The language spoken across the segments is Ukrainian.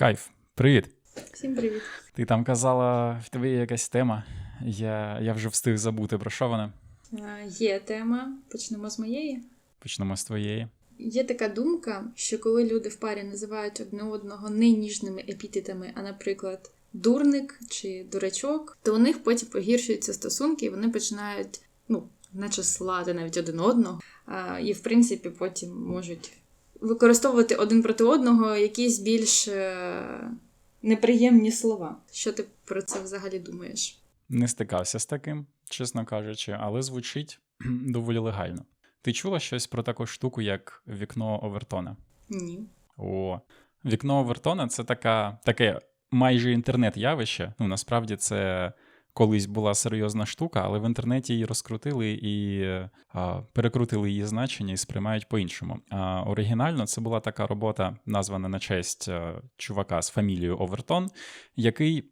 Кайф, привіт. Всім привіт. Ти там казала, в тебе є якась тема. Я я вже встиг забути про що вона. Є тема. Почнемо з моєї. Почнемо з твоєї. Є така думка, що коли люди в парі називають одне одного не ніжними епітетами, а, наприклад, дурник чи дурачок, то у них потім погіршуються стосунки, і вони починають, ну, наче слати навіть один одного. І, в принципі, потім можуть використовувати один проти одного якісь більш е, неприємні слова. Що ти про це взагалі думаєш? Не стикався з таким, чесно кажучи, але звучить доволі легально. Ти чула щось про таку штуку, як вікно Овертона? Ні. О, вікно Овертона це така, таке майже інтернет-явище. Ну, насправді це колись була серйозна штука, але в інтернеті її розкрутили і а, перекрутили її значення і сприймають по-іншому. А оригінально це була така робота, названа на честь а, чувака з фамілією Овертон, який.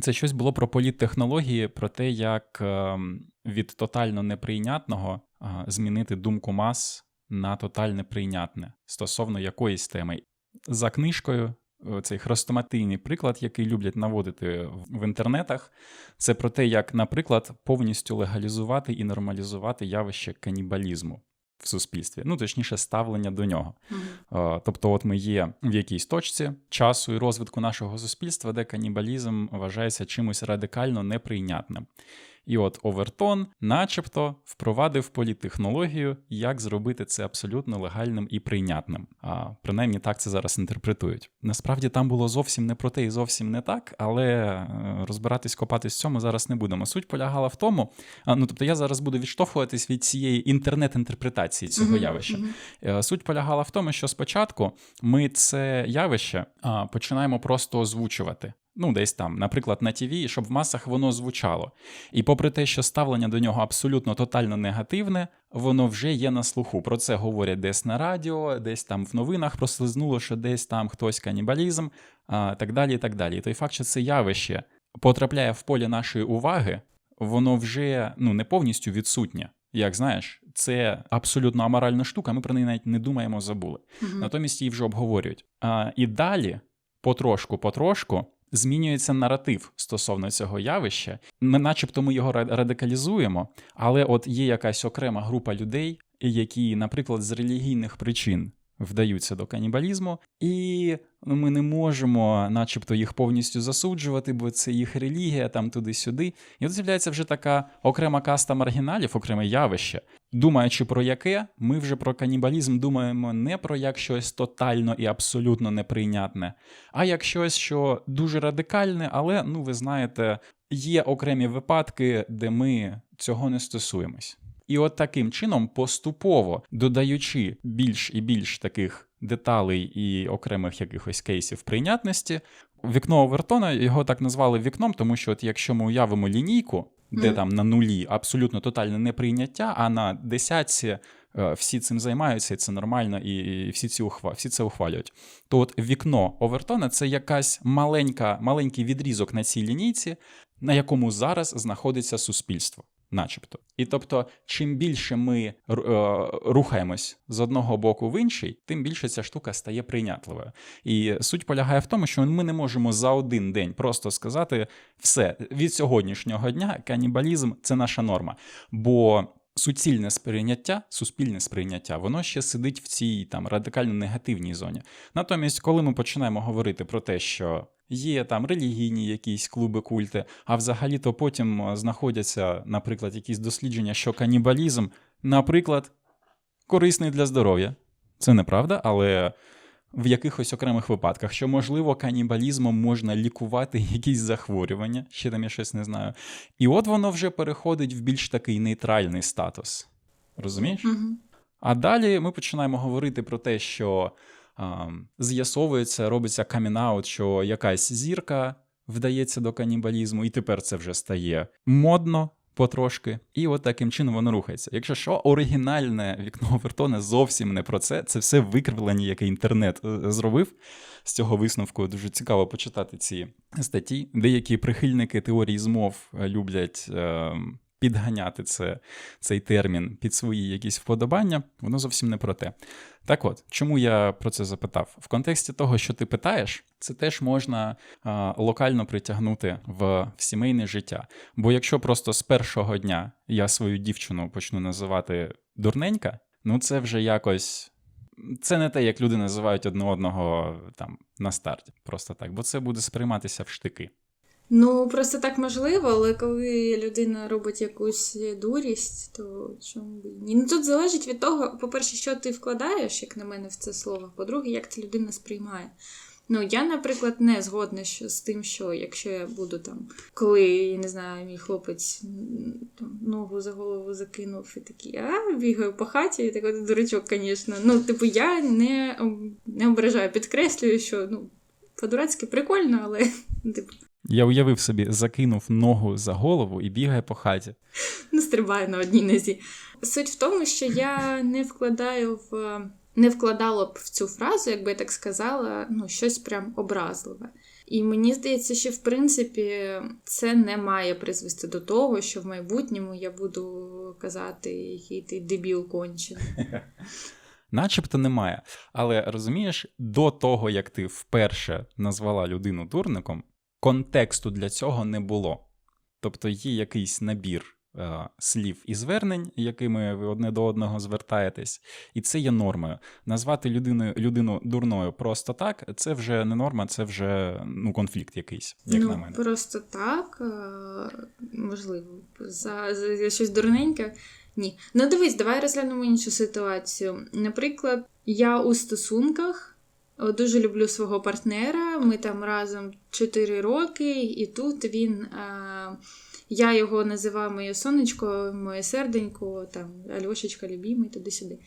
Це щось було про політтехнології, про те, як е, від тотально неприйнятного е, змінити думку мас на тотальне прийнятне стосовно якоїсь теми. За книжкою, цей хрестоматийний приклад, який люблять наводити в інтернетах, це про те, як, наприклад, повністю легалізувати і нормалізувати явище канібалізму. В суспільстві, ну точніше, ставлення до нього. Uh-huh. Тобто, от ми є в якійсь точці часу і розвитку нашого суспільства, де канібалізм вважається чимось радикально неприйнятним. І от Овертон, начебто, впровадив політехнологію, як зробити це абсолютно легальним і прийнятним. А принаймні так це зараз інтерпретують. Насправді там було зовсім не про те і зовсім не так, але е, розбиратись, копатись в цьому зараз не будемо. Суть полягала в тому, ну тобто я зараз буду відштовхуватись від цієї інтернет-інтерпретації цього uh-huh, явища. Uh-huh. Суть полягала в тому, що спочатку ми це явище починаємо просто озвучувати. Ну, десь там, наприклад, на ТВ, щоб в масах воно звучало. І попри те, що ставлення до нього абсолютно тотально негативне, воно вже є на слуху. Про це говорять десь на радіо, десь там в новинах прослизнуло, що десь там хтось канібалізм, а так далі. І так далі. І той факт, що це явище потрапляє в поле нашої уваги, воно вже ну, не повністю відсутнє. Як знаєш, це абсолютно аморальна штука, ми про неї навіть не думаємо, забули. uh Натомість її вже обговорюють. А, І далі, потрошку-потрошку, змінюється наратив стосовно цього явища. Ми, начебто, ми його радикалізуємо, але от є якась окрема група людей, які, наприклад, з релігійних причин вдаються до канібалізму, і ми не можемо, начебто, їх повністю засуджувати, бо це їх релігія, там туди-сюди. І от з'являється вже така окрема каста маргіналів, окреме явище. Думаючи про яке, ми вже про канібалізм думаємо не про як щось тотально і абсолютно неприйнятне, а як щось, що дуже радикальне, але, ну ви знаєте, є окремі випадки, де ми цього не стосуємось. І от таким чином, поступово додаючи більш і більш таких деталей і окремих якихось кейсів прийнятності, вікно Овертона його так назвали вікном, тому що, от якщо ми уявимо лінійку, де mm. там на нулі абсолютно тотальне неприйняття, а на десятці е, всі цим займаються, і це нормально, і всі ці ухва, всі це ухвалюють. То от вікно Овертона це якась маленька, маленький відрізок на цій лінійці, на якому зараз знаходиться суспільство начебто. І тобто, чим більше ми е, рухаємось з одного боку в інший, тим більше ця штука стає прийнятливою. І суть полягає в тому, що ми не можемо за один день просто сказати все від сьогоднішнього дня канібалізм це наша норма. Бо суцільне сприйняття, суспільне сприйняття, воно ще сидить в цій там радикально негативній зоні. Натомість, коли ми починаємо говорити про те, що є там релігійні якісь клуби культи, а взагалі-то потім е, знаходяться, наприклад, якісь дослідження, що канібалізм, наприклад, корисний для здоров'я. Це неправда, але в якихось окремих випадках, що, можливо, канібалізмом можна лікувати якісь захворювання, ще там я щось не знаю. І от воно вже переходить в більш такий нейтральний статус. Розумієш? Угу. А далі ми починаємо говорити про те, що з'ясовується, робиться камінаут, що якась зірка вдається до канібалізму, і тепер це вже стає модно. Потрошки, і от таким чином воно рухається. Якщо що, оригінальне вікно Овертона зовсім не про це. Це все викривлення, яке інтернет е, зробив. З цього висновку дуже цікаво почитати ці статті. Деякі прихильники теорії змов е, люблять е, підганяти це, цей термін під свої якісь вподобання, воно зовсім не про те. Так от, чому я про це запитав? В контексті того, що ти питаєш, це теж можна а, локально притягнути в, в сімейне життя. Бо якщо просто з першого дня я свою дівчину почну називати дурненька, ну це вже якось. Це не те, як люди називають одне одного там на старті, просто так, бо це буде сприйматися в штики. Ну, просто так можливо, але коли людина робить якусь дурість, то чому б ні? Ну тут залежить від того, по-перше, що ти вкладаєш, як на мене, в це слово, по-друге, як ця людина сприймає. Ну, я, наприклад, не згодна з тим, що якщо я буду там, коли, я не знаю, мій хлопець ногу за голову закинув і такий, а бігаю по хаті, і такий дурачок, звісно. Ну, типу, я не, не ображаю, підкреслюю, що ну, по-дурацьки прикольно, але типу, Я уявив собі, закинув ногу за голову і бігає по хаті. не стрибаю на одній нозі. Суть в тому, що я не вкладаю в не вкладала б в цю фразу, якби я так сказала, ну щось прям образливе. І мені здається, що в принципі це не має призвести до того, що в майбутньому я буду казати, який ти дебіл кончений. Начебто немає. Але розумієш, до того, як ти вперше назвала людину дурником, контексту для цього не було. Тобто є якийсь набір е, слів і звернень, якими ви одне до одного звертаєтесь, і це є нормою. Назвати людину, людину дурною просто так, це вже не норма, це вже ну, конфлікт якийсь, як ну, на мене. просто так, е, можливо, за, за, за щось дурненьке. Ні. Ну дивись, давай розглянемо іншу ситуацію. Наприклад, я у стосунках дуже люблю свого партнера. Ми там разом 4 роки, і тут він. е, Я його називаю моє сонечко, моє серденько, там Альошечка, любімий, туди-сюди.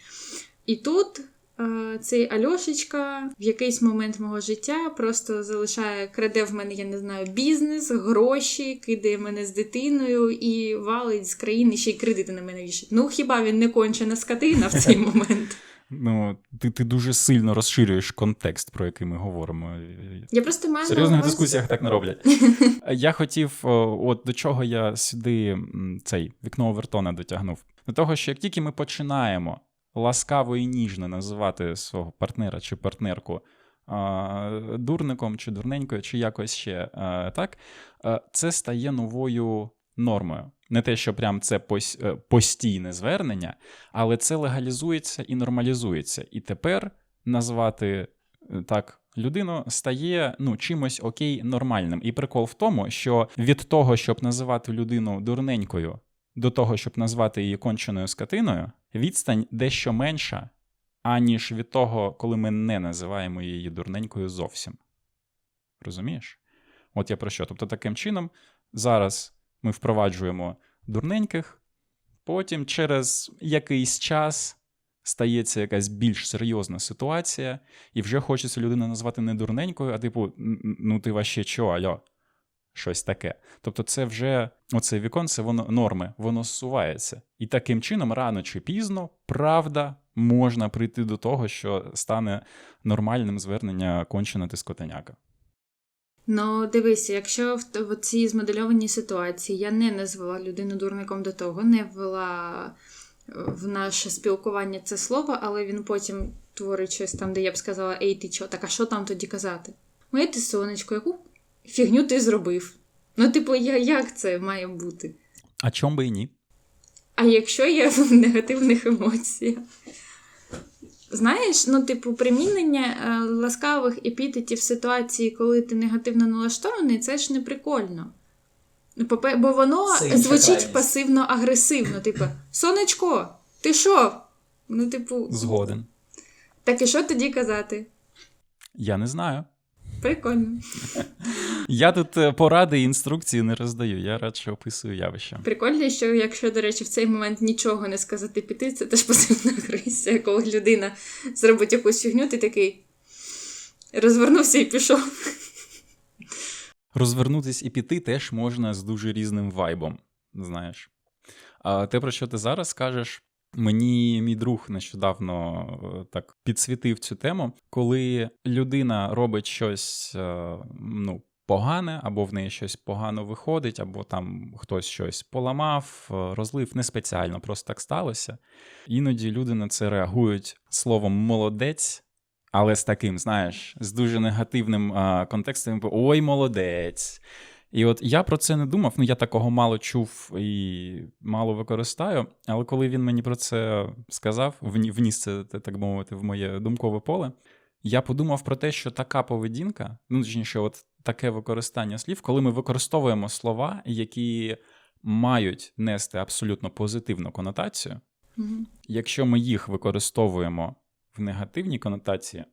І тут е, цей Альошечка в якийсь момент мого життя просто залишає, краде в мене, я не знаю, бізнес, гроші, кидає мене з дитиною і валить з країни ще й кредити на мене вішать. Ну хіба він не кончена скотина в цей момент? Ну, ти, ти дуже сильно розширюєш контекст, про який ми говоримо. Я просто маю В серйозних увазі- дискусіях так не роблять. Я хотів, от до чого я сюди цей вікно Овертона дотягнув. До того, що як тільки ми починаємо ласкаво і ніжно називати свого партнера чи партнерку. Дурником чи дурненькою, чи якось ще так, це стає новою нормою. Не те, що прям це е, постійне звернення, але це легалізується і нормалізується. І тепер назвати е, так людину стає ну, чимось окей нормальним. І прикол в тому, що від того, щоб називати людину дурненькою, до того, щоб назвати її конченою скотиною, відстань дещо менша, аніж від того, коли ми не називаємо її дурненькою зовсім. Розумієш? От я про що. Тобто, таким чином, зараз ми впроваджуємо дурненьких, потім через якийсь час стається якась більш серйозна ситуація, і вже хочеться людину назвати не дурненькою, а типу, ну ти ваще чо, альо? Щось таке. Тобто, це вже оце віконце, воно норми, воно зсувається. І таким чином, рано чи пізно, правда, можна прийти до того, що стане нормальним звернення кончена ти скотеняка. Ну, дивися, якщо в, в цій змодельованій ситуації я не назвала людину дурником до того, не ввела е, в наше спілкування це слово, але він потім творить щось там, де я б сказала, ей, ти чо, так а що там тоді казати? Моє ти сонечко, яку фігню ти зробив? Ну, типу, я, як це має бути? А чом би і ні? А якщо я в негативних емоціях? Знаєш, ну, типу, примінення е, ласкавих епітетів в ситуації, коли ти негативно налаштований, це ж не прикольно. Ну, Бо воно Це звучить пасивно-агресивно. Типу, сонечко, ти що? Ну, типу, Згоден. так і що тоді казати? Я не знаю. Прикольно. Я тут е, поради і інструкції не роздаю, я радше описую явище. Прикольно, що якщо, до речі, в цей момент нічого не сказати піти, це теж пасивна агресія, коли людина зробить якусь фігню, ти такий розвернувся і пішов. Розвернутись і піти теж можна з дуже різним вайбом, знаєш. А те, про що ти зараз кажеш, мені мій друг нещодавно е, так підсвітив цю тему, коли людина робить щось е, ну, погане, або в неї щось погано виходить, або там хтось щось поламав, е, розлив не спеціально, просто так сталося. Іноді люди на це реагують словом молодець. Але з таким, знаєш, з дуже негативним а, контекстом, типу, ой, молодець. І от я про це не думав, ну я такого мало чув і мало використаю. Але коли він мені про це сказав, вніс це, так мовити, в моє думкове поле, я подумав про те, що така поведінка, ну точніше, от таке використання слів, коли ми використовуємо слова, які мають нести абсолютно позитивну конотацію, Мгм. якщо ми їх використовуємо в негативній конотації,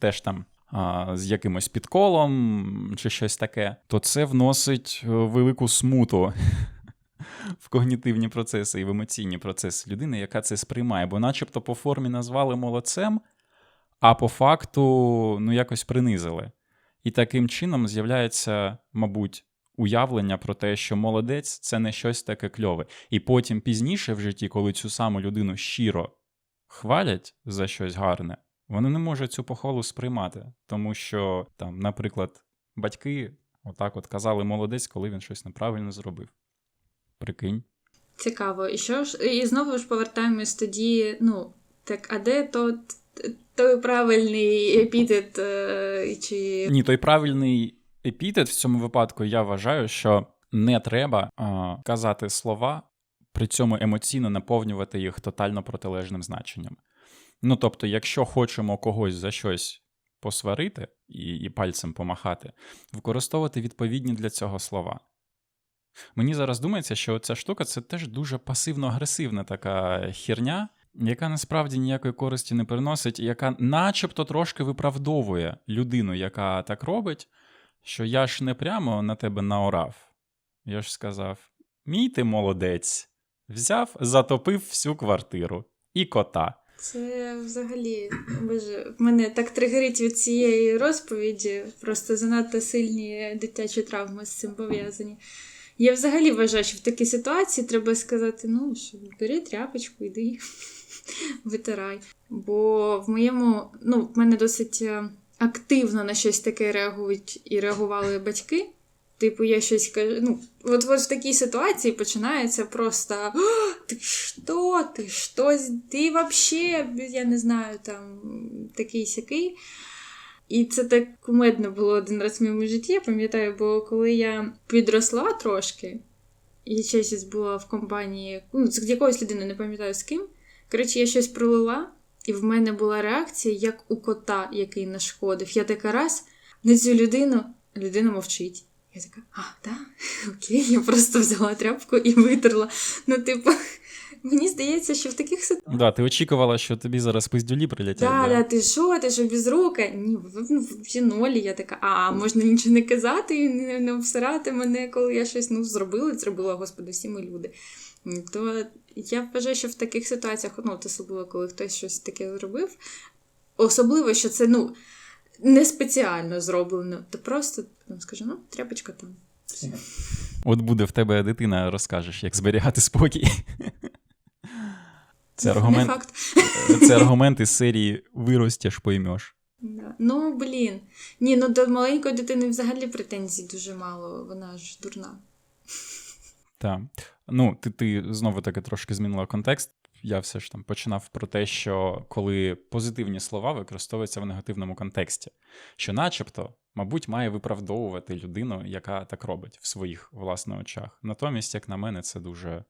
теж там а, з якимось підколом чи щось таке, то це вносить е, велику смуту в когнітивні процеси і в емоційні процеси людини, яка це сприймає. Бо, начебто, по формі назвали молодцем, а по факту ну, якось принизили. І таким чином з'являється, мабуть, уявлення про те, що молодець це не щось таке кльове. І потім пізніше в житті, коли цю саму людину щиро хвалять за щось гарне, вони не можуть цю похвалу сприймати, тому що там, наприклад, батьки отак от казали молодець, коли він щось неправильно зробив. Прикинь. Цікаво. І що ж, і знову ж повертаємось тоді, ну, так, а де то, той правильний епітет, е, чи Ні, той правильний епітет в цьому випадку я вважаю, що не треба а, казати слова, при цьому емоційно наповнювати їх тотально протилежним значенням. Ну тобто, якщо хочемо когось за щось посварити і, і пальцем помахати, використовувати відповідні для цього слова. Мені зараз думається, що ця штука це теж дуже пасивно-агресивна така херня, яка насправді ніякої користі не приносить, і яка начебто трошки виправдовує людину, яка так робить, що я ж не прямо на тебе наорав. Я ж сказав: мій ти молодець, взяв, затопив всю квартиру і кота. це взагалі боже, мене так тригерить від цієї розповіді, просто занадто сильні дитячі травми з цим пов'язані. Я взагалі вважаю, що в такій ситуації треба сказати: ну, що бери тряпочку, йди, витирай. Бо в моєму, ну, в мене досить е, активно на щось таке реагують і реагували батьки. Типу, я щось кажу. Ну, от, в такій ситуації починається просто ти що? Ти що? Ти вообще, я не знаю, там такий сякий. І це так кумедно було один раз в моєму житті, я пам'ятаю, бо коли я підросла трошки, і щось була в компанії, ну, з якоюсь людиною, не пам'ятаю з ким. Коротше, я щось пролила, і в мене була реакція, як у кота, який нашкодив. Я така раз на цю людину, людина мовчить. Я така, а, так, окей, я просто взяла тряпку і витерла. Ну, типу, мені здається, що в таких ситуаціях. Да, ти очікувала, що тобі зараз пиздюлі прилетять. Да, да, ти що, ти що без руки? Ні, ну, нолі. Я така, а можна нічого не казати і не, не обсирати мене, коли я щось ну, зробила, зробила, господи, всі ми люди. То я вважаю, що в таких ситуаціях, ну, особливо, коли хтось щось таке зробив, особливо, що це ну, не спеціально зроблено, то просто там, скажу, ну, тряпочка там. Все. От буде в тебе дитина, розкажеш, як зберігати спокій. Це Не аргумент, факт. це аргумент із серії виростеш, поймеш. Да. Ну, блін. Ні, ну до маленької дитини взагалі претензій дуже мало, вона ж дурна. Так. Ну, ти, ти знову таки трошки змінила контекст. Я все ж там починав про те, що коли позитивні слова використовуються в негативному контексті, що, начебто, мабуть, має виправдовувати людину, яка так робить в своїх власних очах. Натомість, як на мене, це дуже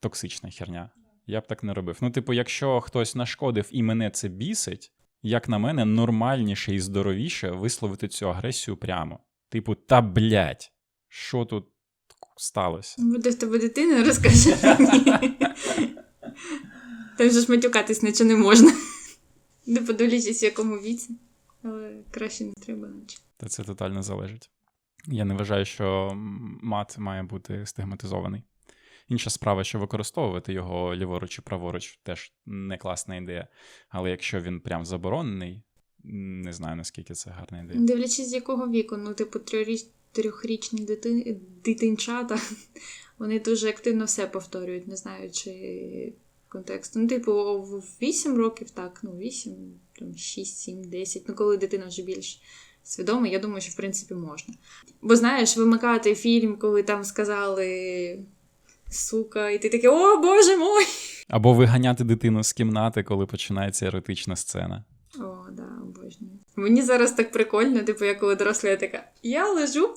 токсична херня. Я б так не робив. Ну, типу, якщо хтось нашкодив і мене це бісить, як на мене, нормальніше і здоровіше висловити цю агресію прямо. Типу, та блять, що тут сталося? Буде в тебе дитина, розкаже мені. Там же ж матюкатись наче не можна. Не подивлячись, в якому віці. Але краще не треба, наче. Та це тотально залежить. Я не вважаю, що мат має бути стигматизований. Інша справа, що використовувати його ліворуч і праворуч, теж не класна ідея. Але якщо він прям заборонений, не знаю наскільки це гарна ідея. Дивлячись, з якого віку, ну, типу, трьохріч... трьохрічні дити... дитинчата, вони дуже активно все повторюють, не знаючи контексту. Ну, типу, в 8 років, так, ну, 8, там, 6, 7, 10, ну, коли дитина вже більш свідомий, я думаю, що в принципі можна. Бо знаєш, вимикати фільм, коли там сказали сука, і ти такий, о боже мой! Або виганяти дитину з кімнати, коли починається еротична сцена. Мені зараз так прикольно, типу, я коли доросла, я така, я лежу,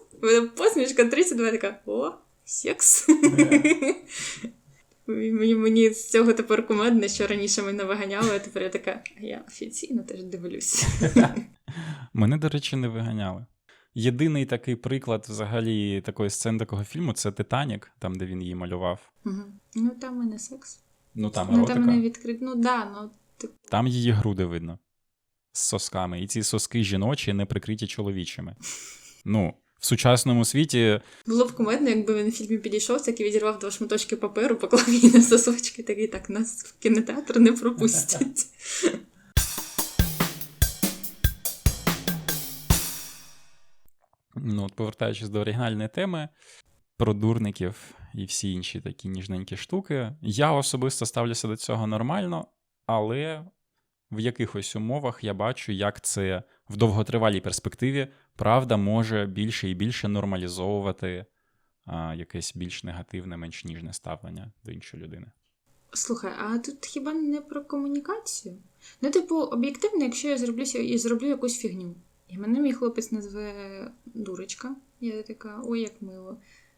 посмішка 32, я така, о, секс. Мені, мені з цього тепер кумедно, що раніше мене виганяло, а тепер я така, «А я офіційно теж дивлюсь. Мене, до речі, не виганяли. Єдиний такий приклад взагалі такої сцени такого фільму це Титанік, там, де він її малював. Мгм. Ну там мене секс. Ну там Ну там мене відкрит. Ну да, ну типу. Там її груди видно з сосками. І ці соски жіночі не прикриті чоловічими. Ну, в сучасному світі Було б кумедно, якби він в фільмі підійшов, такий відірвав два шматочки паперу, поклав її на сосочки, такий так нас в кінотеатр не пропустять. Ну, от повертаючись до оригінальної теми про дурників і всі інші такі ніжненькі штуки, я особисто ставлюся до цього нормально, але в якихось умовах я бачу, як це в довготривалій перспективі правда може більше і більше нормалізовувати а, якесь більш негативне, менш ніжне ставлення до іншої людини. Слухай, а тут хіба не про комунікацію? Ну, типу, об'єктивно, якщо я зроблюся і зроблю якусь фігню, і мене мій хлопець назве дурочка, я така, ой, як мило.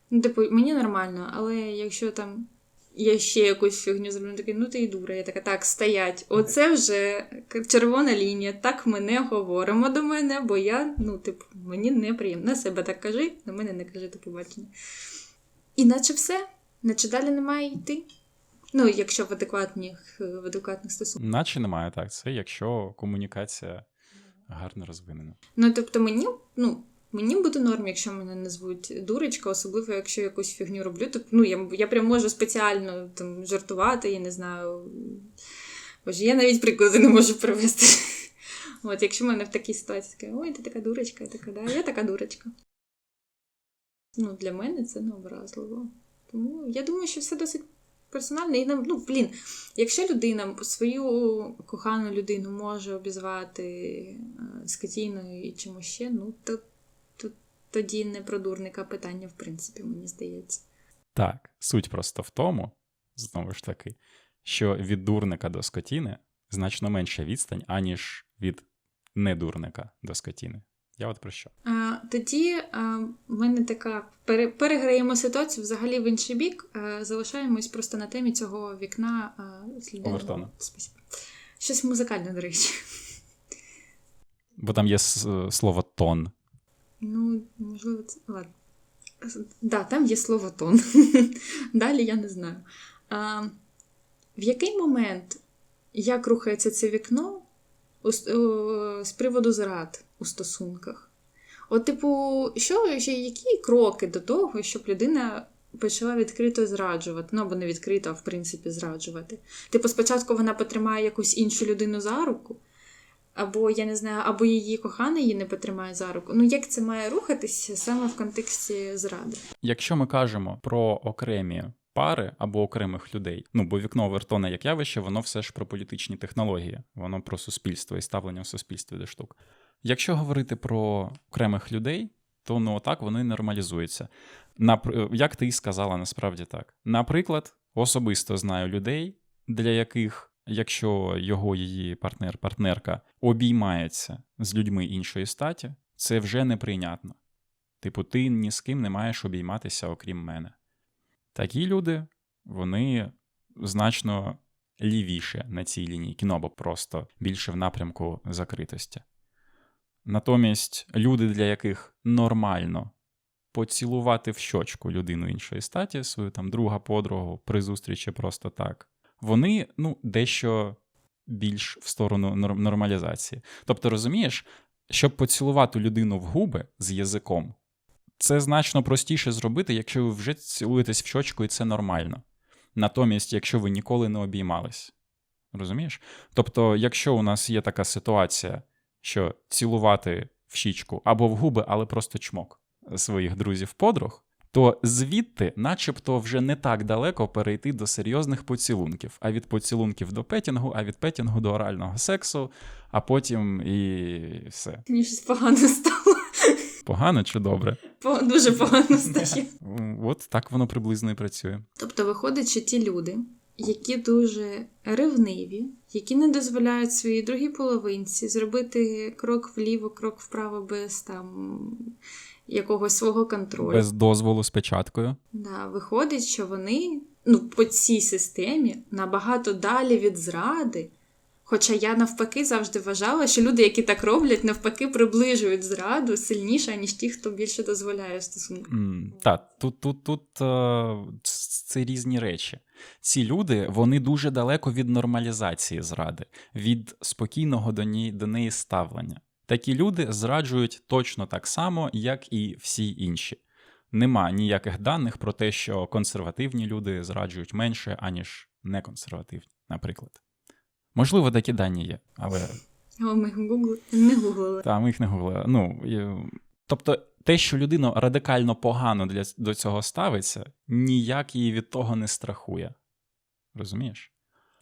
Ну, типу, мені нормально, але якщо там я ще якусь фігню зроблю, такий, ну ти і дура. Я така, так, стоять. Оце вже червона лінія. Так ми не говоримо до мене, бо я, ну, типу, мені неприємно. На себе так кажи, на мене не кажи до побачення. І наче все, наче далі немає йти. Ну, якщо в адекватних, в адекватних стосунках. Наче немає так. Це якщо комунікація гарно розвинена. Ну, тобто, мені, ну, мені буде норм, якщо мене назвуть дурочка, особливо якщо я якусь фігню роблю. Тобто, ну, я, я прям можу спеціально там жартувати, я не знаю. Боже, я навіть приклади не можу привести. От, якщо в мене в такій ситуації таке, ой, ти така дурочка, я така, да, я така дурочка. Ну, для мене це не образливо. Тому я думаю, що все досить персонально. І ну, блін, якщо людина свою кохану людину може обізвати е, скотіною і чимось ще, ну то тоді не про дурника питання, в принципі, мені здається. Так, суть просто в тому, знову ж таки, що від дурника до скотіни значно менша відстань, аніж від недурника до скотіни. Я от про що? А, тоді а, в мене така пере, переграємо ситуацію взагалі в інший бік. А, залишаємось просто на темі цього вікна Овертона. Спасибо. Щось музикальне, до речі. Бо там є слово тон. Ну, можливо, це. Ладно. Да, там є слово тон. Далі я не знаю. А, в який момент як рухається це вікно у з приводу зрад у стосунках? От, типу, що які кроки до того, щоб людина почала відкрито зраджувати? Ну, або не відкрито, а в принципі зраджувати. Типу, спочатку вона потримає якусь іншу людину за руку, або я не знаю, або її коханий її не потримає за руку. Ну як це має рухатися саме в контексті зради? Якщо ми кажемо про окремі пари або окремих людей, ну бо вікно Овертона як явище, воно все ж про політичні технології, воно про суспільство і ставлення в суспільстві до штук. Якщо говорити про окремих людей, то ну отак воно і нормалізується. Напр... Як ти і сказала, насправді так. Наприклад, особисто знаю людей, для яких, якщо його її партнер, партнерка обіймається з людьми іншої статі, це вже неприйнятно. Типу, ти ні з ким не маєш обійматися, окрім мене. Такі люди, вони значно лівіше на цій лінії кіно, бо просто більше в напрямку закритості. Натомість люди, для яких нормально поцілувати в щочку людину іншої статі, свою там друга подругу при зустрічі просто так, вони ну, дещо більш в сторону нормалізації. Тобто, розумієш, щоб поцілувати людину в губи з язиком, це значно простіше зробити, якщо ви вже цілуєтесь в щочку, і це нормально. Натомість, якщо ви ніколи не обіймались. Розумієш? Тобто, якщо у нас є така ситуація, що цілувати в щічку або в губи, але просто чмок своїх друзів-подруг, то звідти, начебто, вже не так далеко перейти до серйозних поцілунків, а від поцілунків до петінгу, а від петінгу до орального сексу, а потім і все. Мені щось погано стало. Погано чи добре? По- Дуже погано стає. От так воно приблизно і працює. Тобто виходить, що ті люди, які дуже ревниві, які не дозволяють своїй другій половинці зробити крок вліво, крок вправо без там якогось свого контролю. Без дозволу з печаткою. Да, виходить, що вони ну, по цій системі набагато далі від зради. Хоча я навпаки завжди вважала, що люди, які так роблять, навпаки приближують зраду сильніше, ніж ті, хто більше дозволяє стосунки. М, Так, тут, тут, тут е, це різні речі. Ці люди вони дуже далеко від нормалізації зради, від спокійного до неї, до неї ставлення. Такі люди зраджують точно так само, як і всі інші. Нема ніяких даних про те, що консервативні люди зраджують менше, аніж неконсервативні, наприклад. Можливо, такі дані є, але Але ми гугли не гуглили. та ми їх не гуглили. Ну, і- тобто, те, що людина радикально погано для, до цього ставиться, ніяк її від того не страхує. Розумієш?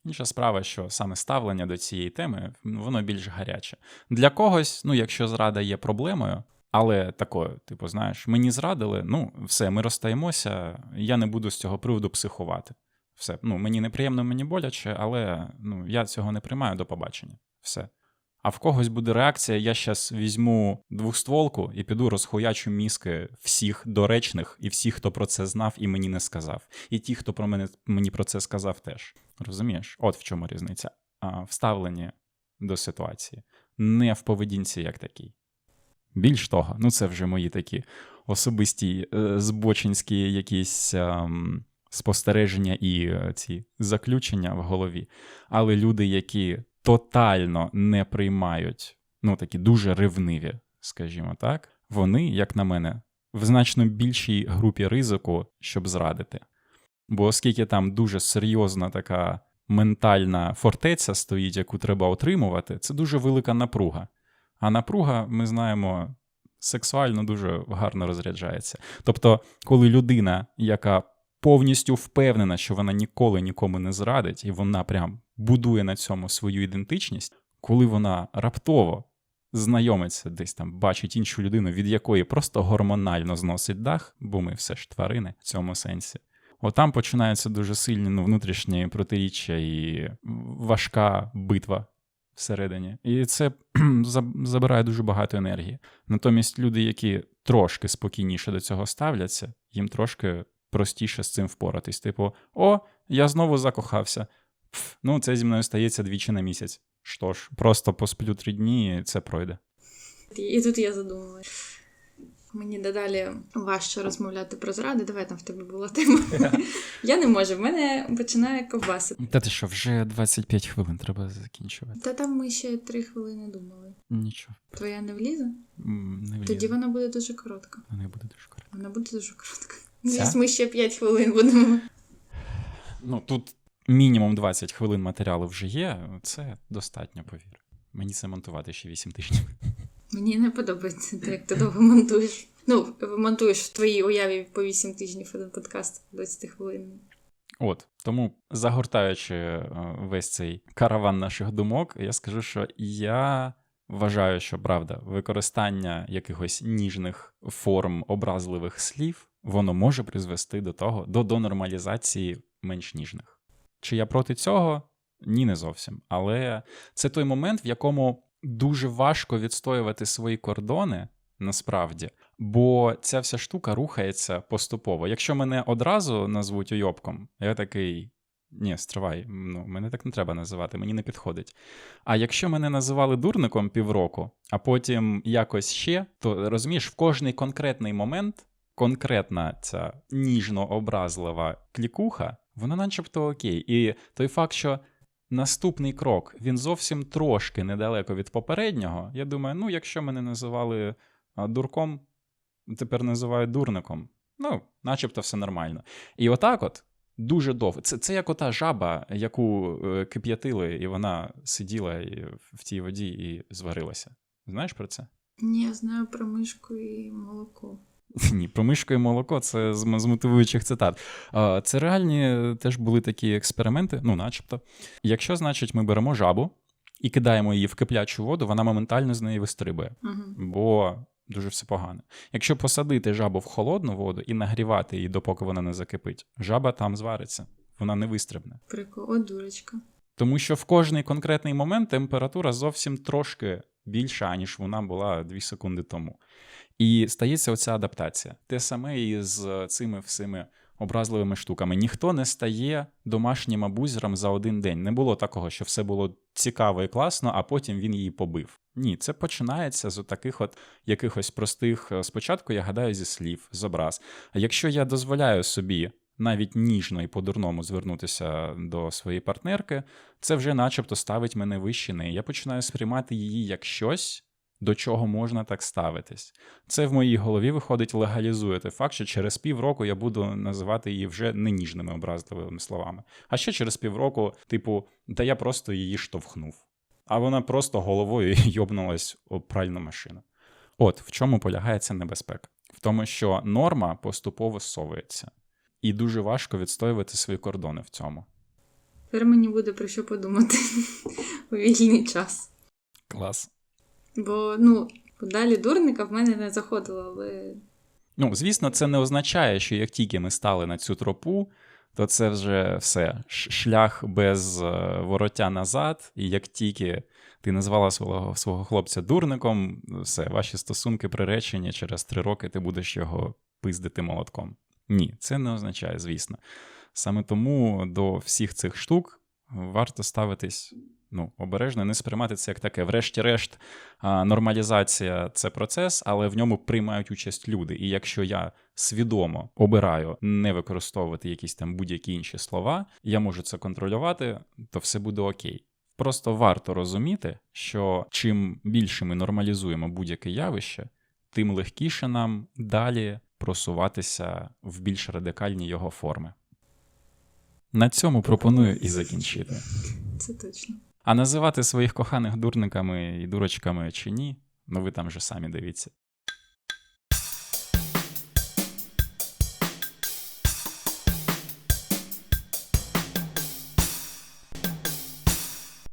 Інша справа, що саме ставлення до цієї теми, ну, воно більш гаряче. Для когось, ну, якщо зрада є проблемою, але такою, типу, знаєш, мені зрадили, ну, все, ми розстаємося, я не буду з цього приводу психувати. Все, ну, мені неприємно, мені боляче, але ну, я цього не приймаю до побачення. Все. А в когось буде реакція: я щас візьму двохстволку і піду розхуячу мізки всіх доречних і всіх, хто про це знав і мені не сказав. І ті, хто про мене мені про це сказав, теж. Розумієш? От в чому різниця. А в ставленні до ситуації, не в поведінці як такій. Більш того, ну це вже мої такі особисті е, збочинські якісь ем, спостереження і е, ці заключення в голові. Але люди, які тотально не приймають, ну такі дуже ревниві, скажімо так, вони, як на мене, в значно більшій групі ризику, щоб зрадити. Бо оскільки там дуже серйозна така ментальна фортеця стоїть, яку треба отримувати, це дуже велика напруга. А напруга, ми знаємо, сексуально дуже гарно розряджається. Тобто, коли людина, яка повністю впевнена, що вона ніколи нікому не зрадить, і вона прям будує на цьому свою ідентичність, коли вона раптово знайомиться десь там, бачить іншу людину, від якої просто гормонально зносить дах, бо ми все ж тварини в цьому сенсі. Отам починаються дуже сильні ну, внутрішні протиріччя і важка битва всередині. І це забирає дуже багато енергії. Натомість люди, які трошки спокійніше до цього ставляться, їм трошки простіше з цим впоратись. Типу, о, я знову закохався. Ну, це зі мною стається двічі на місяць. Що ж, просто посплю три дні, і це пройде. І тут я задумалась. Мені дедалі важче розмовляти про зради. Давай там в тебе була тема. Я не можу, в мене починає ковбасити. Та ти що, вже 25 хвилин треба закінчувати. Та там ми ще три хвилини думали. Нічого. Твоя не влізе? м, Не влізе. Тоді вона буде дуже коротка. Вона буде дуже коротко. Вона буде дуже коротка. Звісно, ми ще 5 хвилин будемо. Ну, тут мінімум 20 хвилин матеріалу вже є, це достатньо, повір. Мені це монтувати ще 8 тижнів. Мені не подобається те, як ти довго монтуєш. Ну, монтуєш в твоїй уяві по 8 тижнів один подкаст 20 хвилин. От тому, загортаючи е, весь цей караван наших думок, я скажу, що я вважаю, що правда, використання якихось ніжних форм образливих слів, воно може призвести до того, до, до нормалізації менш ніжних. Чи я проти цього? Ні, не зовсім. Але це той момент, в якому дуже важко відстоювати свої кордони. Насправді, бо ця вся штука рухається поступово. Якщо мене одразу назвуть уйобком, я такий. Ні, стривай, ну мене так не треба називати, мені не підходить. А якщо мене називали дурником півроку, а потім якось ще, то розумієш, в кожний конкретний момент конкретна ця ніжно-образлива клікуха, вона начебто окей. І той факт, що наступний крок він зовсім трошки недалеко від попереднього, я думаю, ну, якщо мене називали дурком, тепер називають дурником. Ну, начебто все нормально. І отак от. Дуже довго. Це, це як ота жаба, яку е, кип'ятили, і вона сиділа в тій воді і зварилася. Знаєш про це? Ні, я знаю про мишку і молоко. Ні, про мишку і молоко це з, мотивуючих цитат. Це реальні теж були такі експерименти, ну, начебто. Якщо, значить, ми беремо жабу і кидаємо її в киплячу воду, вона моментально з неї вистрибує, Угу. бо дуже все погано. Якщо посадити жабу в холодну воду і нагрівати її, допоки вона не закипить, жаба там звариться, вона не вистрибне. Прикол, о, дурочка. Тому що в кожний конкретний момент температура зовсім трошки більша, ніж вона була 2 секунди тому. І стається оця адаптація. Те саме і з цими всіми образливими штуками. Ніхто не стає домашнім абузером за один день. Не було такого, що все було цікаво і класно, а потім він її побив. Ні, це починається з таких от якихось простих, е, спочатку, я гадаю, зі слів, з образ. А якщо я дозволяю собі навіть ніжно і по-дурному звернутися до своєї партнерки, це вже начебто ставить мене вище неї. Я починаю сприймати її як щось, до чого можна так ставитись. Це в моїй голові виходить, легалізує той факт, що через півроку я буду називати її вже не ніжними образливими словами. А ще через півроку, типу, та я просто її штовхнув. А вона просто головою йобнулась об пральну машину. От в чому полягає ця небезпека? В тому, що норма поступово зсовується, і дуже важко відстоювати свої кордони в цьому. Тепер мені буде про що подумати у вільний час. Клас. Бо, ну, далі дурника в мене не заходило, але Ну, звісно, це не означає, що як тільки ми стали на цю тропу, то це вже все шлях без е, вороття назад. І як тільки ти назвала свого, свого хлопця дурником, все, ваші стосунки приречені, через три роки ти будеш його пиздити молотком. Ні, це не означає, звісно. Саме тому до всіх цих штук варто ставитись ну, обережно, не сприймати це як таке. Врешті-решт, нормалізація це процес, але в ньому приймають участь люди. І якщо я свідомо обираю не використовувати якісь там будь-які інші слова, я можу це контролювати, то все буде окей. Просто варто розуміти, що чим більше ми нормалізуємо будь-яке явище, тим легкіше нам далі просуватися в більш радикальні його форми. На цьому пропоную і закінчити. це точно. А називати своїх коханих дурниками і дурочками чи ні, ну ви там же самі дивіться.